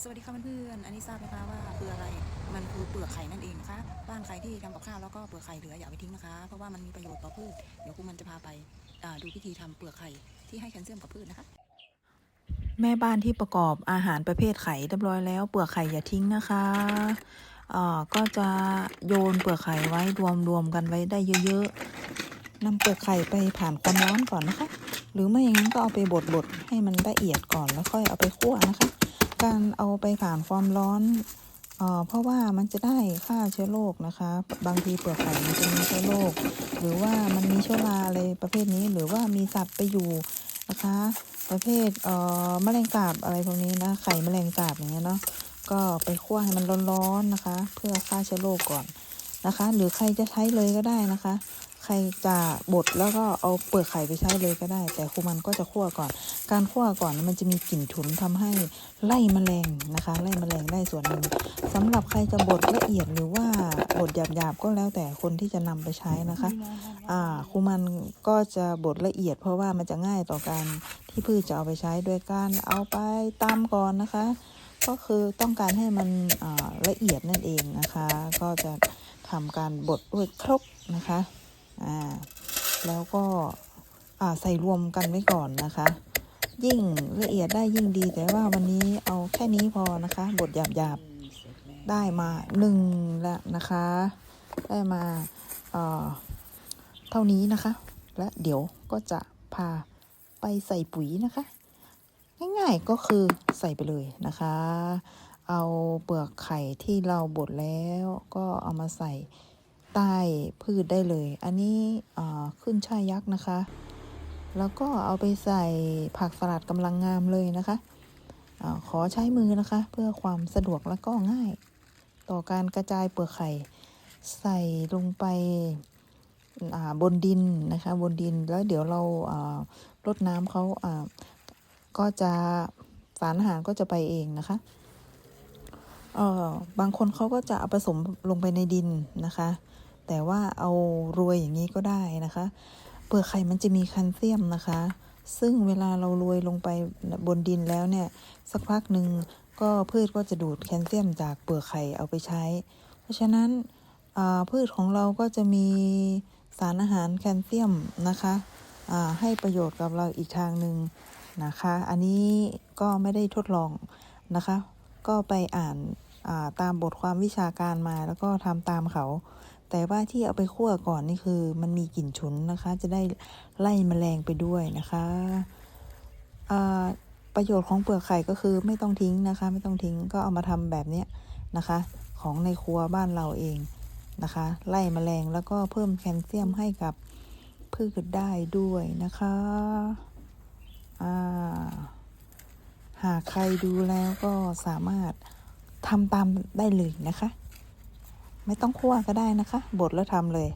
สวัสดีค่ะเพื่อนๆอันนี้ทราบไหมคะว่าคืออะไร มันคือเปลือกไข่นั่นเองนะคะ บ้านใครที่ทำกับข้าวแล้วก็เปลือกไข่เหลืออย่าไปทิ้งนะคะ เพราะว่ามันมีประโยชน์ต่อพืช เดี๋ยวครูมันจะพาไปดูพิธีทำเปลือกไข่ที่ให้แคลเซียมกับพืชนะคะ แม่บ้านที่ประกอบอาหารประเภทไข่เรียบร้อยแล้ว เปลือกไข่อย่าทิ้งนะคะก็จะโยนเปลือกไข่ไว้รวมรวมกันไว้ได้เยอะๆนำเปลือกไข่ไปผ่านความร้อนก่อนนะคะ หรือไม่อย่างนั้นก็เอาไปบดบดๆให้มันละเอียดก่อนแล้วค่อยเอาไปคั่วนะคะ การเอาไปผ่านความร้อนเพราะว่ามันจะได้ฆ่าเชื้อโรคนะคะ บางทีเปลือกไข่มันจะมีเชื้อโรคหรือว่ามันมีเชื้อราอะไรประเภทนี้ หรือว่ามีสัตว์ไปอยู่นะคะ ประเภทเอ่อแมลงสาบอะไรพวกนี้นะไข่แมลงสาบอย่างเงี้ยเนาะก็ไปคั่วให้มันร้อนๆนะคะ เพื่อฆ่าเชื้อโรคก่อนนะคะ หรือใครจะใช้เลยก็ได้นะคะ ใครจะบดแล้วก็เอาเปลือกไข่ไปใช้เลยก็ได้ แต่ครูมันก็จะคั่วก่อน การคั่วก่อนมันจะมีกลิ่นฉุนทำให้ไล่แมลงนะคะ ไล่แมลงได้ส่วนหนึ่งสำหรับใครจะบดละเอียดหรือว่าบดหยาบๆก็แล้วแต่คนที่จะนำไปใช้นะคะอ่าครูมันก็จะบดละเอียด เพราะว่ามันจะง่ายต่อการที่พืชจะเอาไปใช้โดยการเอาไปตำก่อนนะคะ ก็คือต้องการให้มันละเอียดนั่นเองนะคะ ก็จะทำการบดด้วยครกนะคะอ่าแล้วก็ใส่รวมกันไว้ก่อนนะคะ ยิ่งละเอียดได้ยิ่งดี แต่ว่าวันนี้เอาแค่นี้พอนะคะบดหยาบๆได้มาหนึ่งแล้วนะคะ ได้มาเอ่อเท่านี้นะคะ และเดี๋ยวก็จะพาไปใส่ปุ๋ยนะคะ ง่ายๆก็คือใส่ไปเลยนะคะ เอาเปลือกไข่ที่เราบดแล้วก็เอามาใส่ใต้พืชได้เลย อันนี้ขึ้นช่ายยักษ์นะคะ แล้วก็เอาไปใส่ผักสลัดกำลังงามเลยนะคะอขอใช้มือนะคะ เพื่อความสะดวกและก็ง่าย ต่อการกระจายเปลือกไข่ ใส่ลงไปบนดินนะคะ บนดินแล้วเดี๋ยวเราอ่ารดน้ำเขาาก็จะสารอาหารก็จะไปเองนะคะเออบางคนเขาก็จะเอาผสมลงไปในดินนะคะ แต่ว่าเอารวยอย่างนี้ก็ได้นะคะ ปลือกไข่มันจะมีแคลเซียมนะคะ ซึ่งเวลาเราโรยลงไปบนดินแล้วเนี่ย สักพักหนึ่งก็พืชก็จะดูดแคลเซียมจากเปลือกไข่เอาไปใช้ เพราะฉะนั้นพืชของเราก็จะมีสารอาหารแคลเซียมนะคะให้ประโยชน์กับเราอีกทางหนึ่งนะคะ อันนี้ก็ไม่ได้ทดลองนะคะ ก็ไปอ่านาตามบทความวิชาการมาแล้วก็ทำตามเขา แต่ว่าที่เอาไปคั่วก่อนนี่คือ มันมีกลิ่นฉุนนะคะ จะได้ไล่แมลงไปด้วยนะคะประโยชน์ของเปลือกไข่ก็คือไม่ต้องทิ้งนะคะ ไม่ต้องทิ้งก็เอามาทำแบบเนี้ยนะคะ ของในครัวบ้านเราเองนะคะ ไล่แมลงแล้วก็เพิ่มแคลเซียมให้กับพืชได้ด้วยนะคะาหากใครดูแล้วก็สามารถทำตามได้เลยนะคะ ไม่ต้องคั่วก็ได้นะคะ บดแล้วทำเลย